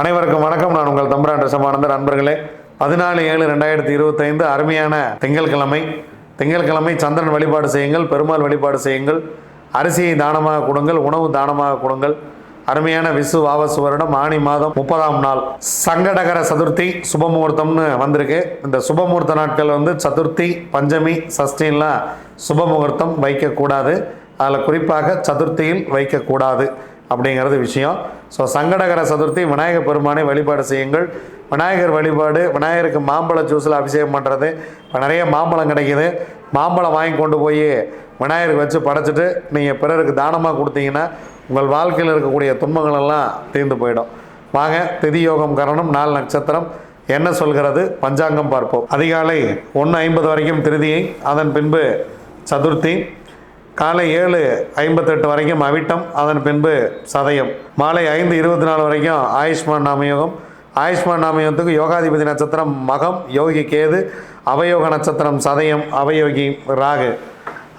அனைவருக்கும் வணக்கம். நான் உங்கள் தம்பரான் ரசமானந்த நண்பர்களே பதினாலு ஏழு ரெண்டாயிரத்தி இருபத்தைந்து அருமையான திங்கட்கிழமை திங்கட்கிழமை சந்திரன் வழிபாடு செய்யுங்கள் பெருமாள் வழிபாடு செய்யுங்கள் அரிசியை தானமாக கொடுங்கள் உணவு தானமாக கொடுங்கள். அருமையான விசு வாவசு வருடம் ஆணி மாதம் முப்பதாம் நாள். சங்கடகர சதுர்த்தி சுபமுகூர்த்தம்னு வந்திருக்கு. இந்த சுபமுகூர்த்த நாட்கள் வந்து சதுர்த்தி பஞ்சமி சஷ்டின்லாம் சுபமுகூர்த்தம் வைக்கக்கூடாது. அதில் குறிப்பாக சதுர்த்தியில் வைக்கக்கூடாது. அப்படிங்கிறது விஷயம். ஸோ சங்கடகர சதுர்த்தி விநாயகர் பெருமானை வழிபாடு செய்யுங்கள். விநாயகர் வழிபாடு விநாயகருக்கு மாம்பழ ஜூஸில் அபிஷேகம் பண்ணுறது இப்போ நிறைய மாம்பழம் கிடைக்குது. மாம்பழம் வாங்கி கொண்டு போய் விநாயகருக்கு வச்சு படைச்சிட்டு நீங்கள் பிறருக்கு தானமாக கொடுத்தீங்கன்னா உங்கள் வாழ்க்கையில் இருக்கக்கூடிய துன்பங்கள் எல்லாம் தீர்ந்து போயிடும். வாங்க திதி யோகம் கரணம் நாலு நட்சத்திரம். என்ன சொல்கிறது? பஞ்சாங்கம் பார்ப்போம். அதிகாலை ஒன்று ஐம்பது வரைக்கும் திருதியை அதன் பின்பு சதுர்த்தி. காலை ஏழு ஐம்பத்தெட்டு வரைக்கும் அவிட்டம். அதன் பின்பு சதயம். மாலை ஐந்து இருபத்தி நாலு வரைக்கும் ஆயுஷ்மான் நாமயோகம். ஆயுஷ்மான் நாமயோகத்துக்கு யோகாதிபதி நட்சத்திரம் மகம் யோகி கேது அவயோக நட்சத்திரம் சதயம் அவயோகி ராகு.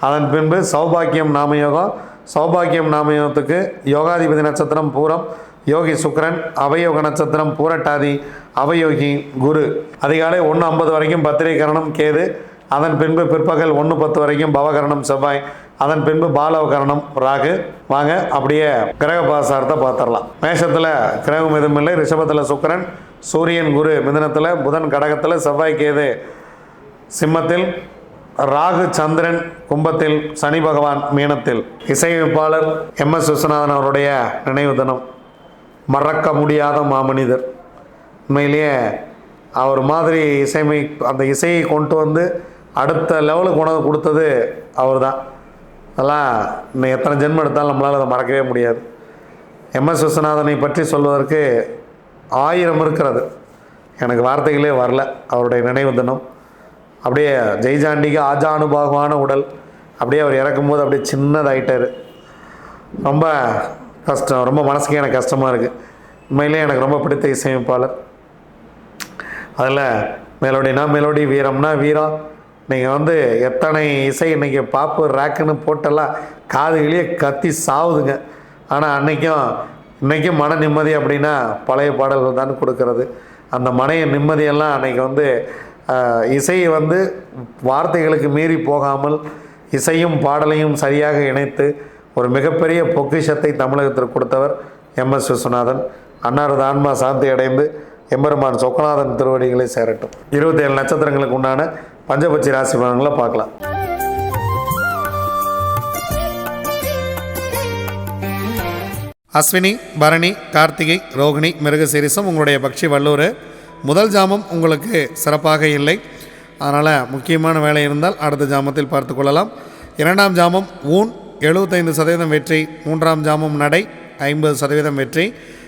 அதன் பின்பு சௌபாக்கியம் நாமயோகம். சௌபாக்கியம் நாமயோகத்துக்கு யோகாதிபதி நட்சத்திரம் பூரம் யோகி சுக்கரன் அவயோக நட்சத்திரம் பூரட்டாதி அவயோகி குரு. அதிகாலை ஒன்று ஐம்பது வரைக்கும் பத்திரிகரணம் கேது. அதன் பின்பு பிற்பகல் ஒன்று பத்து வரைக்கும் பவகரணம் செவ்வாய். அதன் பின்பு பாலவகரணம் ராகு. வாங்க அப்படியே கிரக பாசாரத்தை பார்த்துடலாம். மேஷத்தில் கிரகம் எதுவும் இல்லை. ரிஷபத்தில் சுக்கிரன் சூரியன் குரு. மிதனத்தில் புதன் கடகத்தில் செவ்வாய் கேது. சிம்மத்தில் ராகு சந்திரன் கும்பத்தில் சனி பகவான் மீனத்தில் இசையமைப்பாளர் எம் எஸ் விஸ்வநாதன் அவருடைய நினைவு தினம். மறக்க முடியாத மாமனிதர். உண்மையிலேயே அவர் மாதிரி இசைமை அந்த இசையை கொண்டு வந்து அடுத்த லெவலுக்கு உணவு கொடுத்தது அவர் தான் அதெல்லாம் இன்னும் எத்தனை ஜென்மம் எடுத்தாலும் நம்மளால் அதை மறக்கவே முடியாது. எம்எஸ் விஸ்வநாதனை பற்றி சொல்வதற்கு ஆயிரம் இருக்கிறது. எனக்கு வார்த்தைகளே வரல. அவருடைய நினைவு தினம். அப்படியே ஜெய்ஜாண்டிக்கு ஆஜானுபாகமான உடல். அப்படியே அவர் இறக்கும்போது அப்படியே சின்னதாயிட்டார். ரொம்ப கஷ்டம் ரொம்ப மனசுக்கு எனக்கு கஷ்டமாக இருக்குது உண்மையிலே எனக்கு ரொம்ப பிடித்த இசையமைப்பாளர். அதில் மெலோடினா மெலோடி வீரம்னா வீரம் நீங்கள் வந்து எத்தனை இசை இன்றைக்கி பாப்பு ரேக்குன்னு போட்டெல்லாம் காதுகளே கத்தி சாவுதுங்க. ஆனால் அன்றைக்கும் இன்றைக்கும் மன நிம்மதி அப்படின்னா பழைய பாடல்கள் தான் கொடுக்கறது. அந்த மனைய நிம்மதியெல்லாம் அன்றைக்கி வந்து இசையை வந்து வார்த்தைகளுக்கு மீறி போகாமல் இசையும் பாடலையும் சரியாக இணைத்து ஒரு மிகப்பெரிய பொக்கிஷத்தை தமிழகத்திற்கு கொடுத்தவர் எம் எஸ் விஸ்வநாதன். அன்னாரது ஆன்மா சாந்தி அடைந்து எம்பெருமான் சொக்கநாதன் திருவடிகளை சேரட்டும். இருபத்தி ஏழு நட்சத்திரங்களுக்கு உண்டான பஞ்சபட்சி ராசி பலன்களை பார்க்கலாம். அஸ்வினி பரணி கார்த்திகை ரோகிணி மிருகசீரிசம் உங்களுடைய பக்ஷி வல்லூர் முதல் ஜாமம் உங்களுக்கு சிறப்பாக இல்லை. அதனால் முக்கியமான வேலை இருந்தால் அடுத்த ஜாமத்தில் பார்த்து கொள்ளலாம். இரண்டாம் ஜாமம் ஊன் எழுபத்தைந்து சதவீதம் வெற்றி. மூன்றாம் ஜாமம் நடை ஐம்பது சதவீதம் வெற்றி.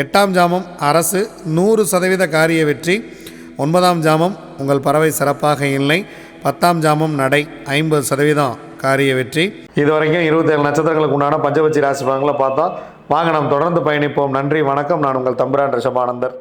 எட்டாம் ஜாமம் அரசு நூறு சதவீத காரிய வெற்றி. ஒன்பதாம் ஜாமம் உங்கள் பறவை சிறப்பாக இல்லை. பத்தாம் ஜாமம் நடை ஐம்பது சதவீதம் காரிய வெற்றி. இது வரைக்கும் இருபத்தேழு நட்சத்திரங்களுக்கு உண்டான பஞ்சபட்சி ராசி பலன்களை பார்த்தோம் வாங்க நாம் தொடர்ந்து பயணிப்போம். நன்றி வணக்கம். நான் உங்கள் தம்பிரான் ரிஷபானந்தர்.